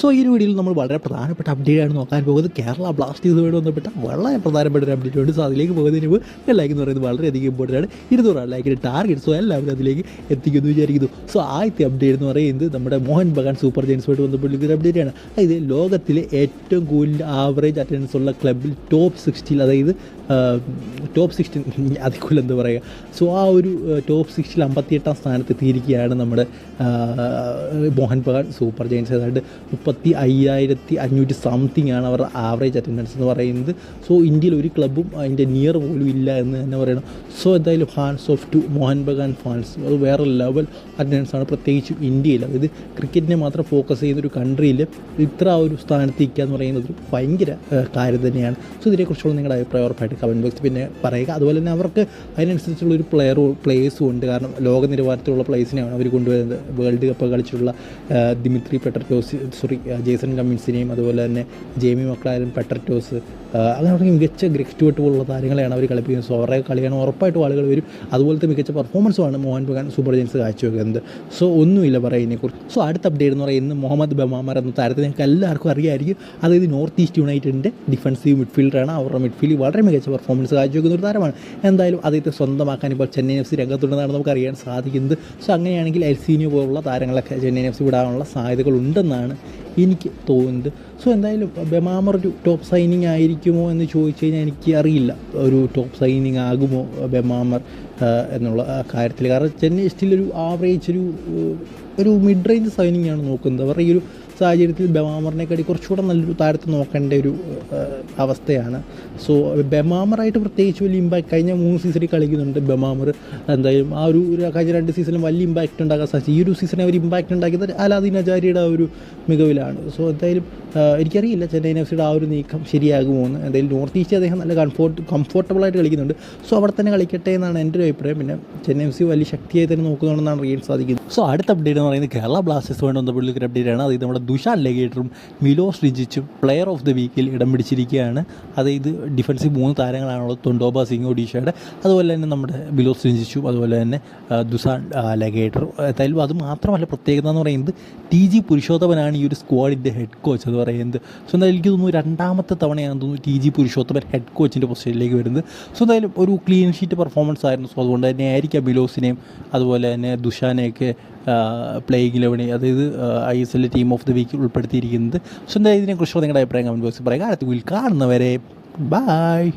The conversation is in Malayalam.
സോ ഈ ഒരു വീഡിയോയിൽ നമ്മൾ വളരെ പ്രധാനപ്പെട്ട അപ്ഡേറ്റ് ആണ് നോക്കാൻ പോകുന്നത്. കേരള ബ്ലാസ്റ്റേഴ്സുമായിട്ട് ബന്ധപ്പെട്ട വളരെ പ്രധാനപ്പെട്ട ഒരു അപ്ഡേറ്റ് ഉണ്ട്. സോ അതിലേക്ക് പോകുന്നതിന് മുമ്പ് ലൈക്ക് എന്ന് പറയുന്നത് വളരെയധികം ഇമ്പോർട്ടന്റ് ആണ്. ഇരുന്നൂറ് ലൈക്കിന്റെ ടാർഗറ്റ് സോ എല്ലാവരും അതിലേക്ക് എത്തിക്കുമെന്ന് വിചാരിക്കുന്നു. സോ ആദ്യത്തെ അപ്ഡേറ്റ് എന്ന് പറയുന്നത് നമ്മുടെ മോഹൻ ബഗാൻ സൂപ്പർ ജെയിൻസുമായിട്ട് ബന്ധപ്പെട്ട ഒരു അപ്ഡേറ്റ് ആണ്. അതായത് ലോകത്തിലെ ഏറ്റവും കൂടുതൽ ആവറേജ് അറ്റൻഡൻസ് ഉള്ള ക്ലബിൽ ടോപ്പ് സിക്സ്റ്റിയിൽ അതായത് ടോപ്പ് സിക്സ്റ്റീൻ അതിക്കുള്ള എന്താ പറയുക സോ ആ ഒരു ടോപ്പ് സിക്സ്റ്റിൽ അമ്പത്തിയെട്ടാം സ്ഥാനത്ത് എത്തിയിരിക്കുകയാണ് നമ്മുടെ മോഹൻ ബഗാൻ സൂപ്പർ ജയൻസ്. ഏതാണ്ട് മുപ്പത്തി അയ്യായിരത്തി അഞ്ഞൂറ്റി സംതിങ് ആണ് അവരുടെ ആവറേജ് അറ്റൻഡൻസ് എന്ന് പറയുന്നത്. സോ ഇന്ത്യയിൽ ഒരു ക്ലബ്ബും അതിന്റെ നിയർ പോലും ഇല്ല എന്ന് തന്നെ പറയണം. സോ എന്തായാലും fans of to Mohun Bagan fans അത് വേറെ ലെവൽ അറ്റൻഡൻസ് ആണ് പ്രത്യേകിച്ചും ഇന്ത്യയിൽ. അതായത് ക്രിക്കറ്റിനെ മാത്രം ഫോക്കസ് ചെയ്യുന്ന ഒരു കൺട്രിയിൽ ഇത്ര ഒരു സ്ഥാനത്ത് നിൽക്കുക എന്ന് പറയുന്നത് ഒരു ഭയങ്കര കാര്യം തന്നെയാണ്. സോ ഇതിനെക്കുറിച്ചുള്ള നിങ്ങളുടെ അഭിപ്രായം ഉറപ്പായിട്ട് കമന്റ് ബോക്സ് പിന്നെ പറയുക. അതുപോലെ തന്നെ അവർക്ക് അതിനനുസരിച്ചുള്ള ഒരു പ്ലെയർ പ്ലേസും ഉണ്ട്. കാരണം ലോക നിലവാരത്തിലുള്ള പ്ലേസിനെയാണ് അവർ കൊണ്ടുവരുന്നത്. വേൾഡ് കപ്പ് കളിച്ചിട്ടുള്ള ദിമിത്രി പെട്ടർട്ടോസ് സോറി ജേസൺ കമ്മിൻസിനെയും അതുപോലെ തന്നെ ജേമി മക്ലാരൻ പെട്ടർട്ടോസ് ആ, അങ്ങനെ തുടങ്ങി മികച്ച ഗ്രക്റ്റുമായിട്ട് പോലുള്ള താരങ്ങളെയാണ് അവർ കളിപ്പിക്കുന്നത്. സോ അവരെ കളിയാണ് ഉറപ്പായിട്ടും ആളുകൾ വരും. അതുപോലത്തെ മികച്ച പെർഫോമൻസുമാണ് മോഹൻ ബഗാൻ സൂപ്പർ ജെയിൻസ് കാഴ്ചവെക്കുന്നത്. സോ ഒന്നുമില്ല പറയുന്നതിനെക്കുറിച്ച് സോ അടുത്ത അപ്ഡേറ്റ് എന്ന് പറയുന്നത് മുഹമ്മദ് ബമാമർ എന്ന താരത്തെ ഞങ്ങൾക്ക് എല്ലാവർക്കും അറിയാമായിരിക്കും. അതായത് നോർത്ത് ഈസ്റ്റ് യുണൈറ്റഡിന്റെ ഡിഫൻസീവ് മിഡ്ഫീൽഡറാണ് അവരുടെ മിഡ്ഫീൽഡ് വളരെ മികച്ച പെർഫോമൻസ് കാഴ്ചവെക്കുന്ന ഒരു താരമാണ്. എന്തായാലും അദ്ദേഹത്തെ സ്വന്തമാക്കാൻ ഇപ്പോൾ ചെന്നൈ എഫ് സി രംഗത്തുണ്ടെന്നാണ് നമുക്ക് അറിയാൻ സാധിക്കുന്നത്. സോ അങ്ങനെയാണെങ്കിൽ എൽസീനിയോ പോലുള്ള താരങ്ങളൊക്കെ ചെന്നൈ എഫ് സി വിടാനുള്ള സാധ്യതകളുണ്ടെന്നാണ് എനിക്ക് തോന്നുന്നത്. സോ എന്തായാലും ബെമാമർ ഒരു ടോപ്പ് സൈനിങ് ആയിരിക്കുമോ എന്ന് ചോദിച്ചു കഴിഞ്ഞാൽ എനിക്ക് അറിയില്ല. ഒരു ടോപ്പ് സൈനിങ് ആകുമോ ബെമാമർ എന്നുള്ള കാര്യത്തിൽ. കാരണം ചെന്നൈ സ്റ്റിൽ ഒരു ആവറേജ് ഒരു ഒരു മിഡ് റേഞ്ച് സൈനിങ് ആണ് നോക്കുന്നത്. അവരുടെ ഈ ഒരു സാഹചര്യത്തിൽ ബെമാമറിനെക്കാട്ടി കുറച്ചുകൂടെ നല്ലൊരു താരത്തെ നോക്കേണ്ട ഒരു അവസ്ഥയാണ്. സോ ബെമാമറായിട്ട് പ്രത്യേകിച്ച് വലിയ ഇമ്പാക്റ്റ് കഴിഞ്ഞ മൂന്ന് സീസണിൽ കളിക്കുന്നുണ്ട് ബെമാമർ എന്തായാലും ആ ഒരു കഴിഞ്ഞ രണ്ട് സീസണിലും വലിയ ഇമ്പാക്റ്റ് ഉണ്ടാക്കാൻ സാധിച്ചു. ഈ ഒരു സീസണിൽ അവർ ഇമ്പാക്റ്റ് ഉണ്ടാക്കിയത് അലാദീൻ അജാരിയുടെ ആ ഒരു മികവിലാണ്. സോ എന്തായാലും എനിക്കറിയില്ല ചെന്നൈ എഫ് സിയുടെ ആ ഒരു നീക്കം ശരിയാകുമോ എന്ന്. എന്തായാലും നോർത്ത് ഈസ്റ്റ് അദ്ദേഹം നല്ല കംഫോർട്ട് കംഫോർട്ടബിളായിട്ട് കളിക്കുന്നുണ്ട്. സോ അവിടെ തന്നെ കളിക്കട്ടെ എന്നാണ് എന്റെ ഒരു അഭിപ്രായം. പിന്നെ ചെന്നൈ എഫ് സി വലിയ ശക്തിയായി തന്നെ നോക്കുന്നുണ്ടെന്നാണ് അറിയാൻ സാധിക്കുന്നത്. സോ അടുത്ത അപ്ഡേറ്റ് എന്ന് പറയുന്നത് കേരള ബ്ലാസ്റ്റേഴ്സ് വേണ്ട ബന്ധപ്പെട്ട ഒരു അപ്ഡേറ്റ് ആണ്. അതായത് നമ്മുടെ ദുഷാൻ ലഗേറ്ററും മിലോസ് റിജിച്ചും പ്ലെയർ ഓഫ് ദ വീക്കിൽ ഇടം പിടിച്ചിരിക്കുകയാണ്. അതായത് ഡിഫൻസീവ് മൂന്ന് താരങ്ങളാണുള്ളത്. തൊണ്ടോബ സിംഗ് ഒഡീഷയുടെ. അതുപോലെ തന്നെ നമ്മുടെ ബിലോസ് രഞ്ജിച്ചും അതുപോലെ തന്നെ ദുസാൻ ലഗേറ്ററും. എന്തായാലും അത് മാത്രമല്ല പ്രത്യേകത എന്ന് പറയുന്നത് ടി ജി പുരുഷോത്തമനാണ് ഈ ഒരു സ്ക്വാഡിന്റെ ഹെഡ് കോച്ച് എന്ന് പറയുന്നത്. സോ എന്തായാലും എനിക്ക് തോന്നുന്നു രണ്ടാമത്തെ തവണയാണ് തോന്നുന്നു ടി ജി പുരുഷോത്തമൻ ഹെഡ് കോച്ചിന്റെ പൊസിഷനിലേക്ക് വരുന്നത്. സോ എന്തായാലും ഒരു ക്ലീൻ ഷീറ്റ് പെർഫോമൻസ് ആയിരുന്നു. സോ അതുകൊണ്ട് തന്നെ ആയിരിക്കാം ബിലോസിനെയും അതുപോലെ തന്നെ ദുഷാനെയൊക്കെ പ്ലേയിങ് ഇലവണി അതായത് I S L team of the വീക്കിൽ ഉൾപ്പെടുത്തിയിരിക്കുന്നത്. സോ എന്തായാലും ഇതിനെക്കുറിച്ചുള്ള നിങ്ങളുടെ അഭിപ്രായം കമന്റ് ബോക്സിൽ പറയുക. അടുത്ത വീൽ കാണുന്നവരെ ബായ്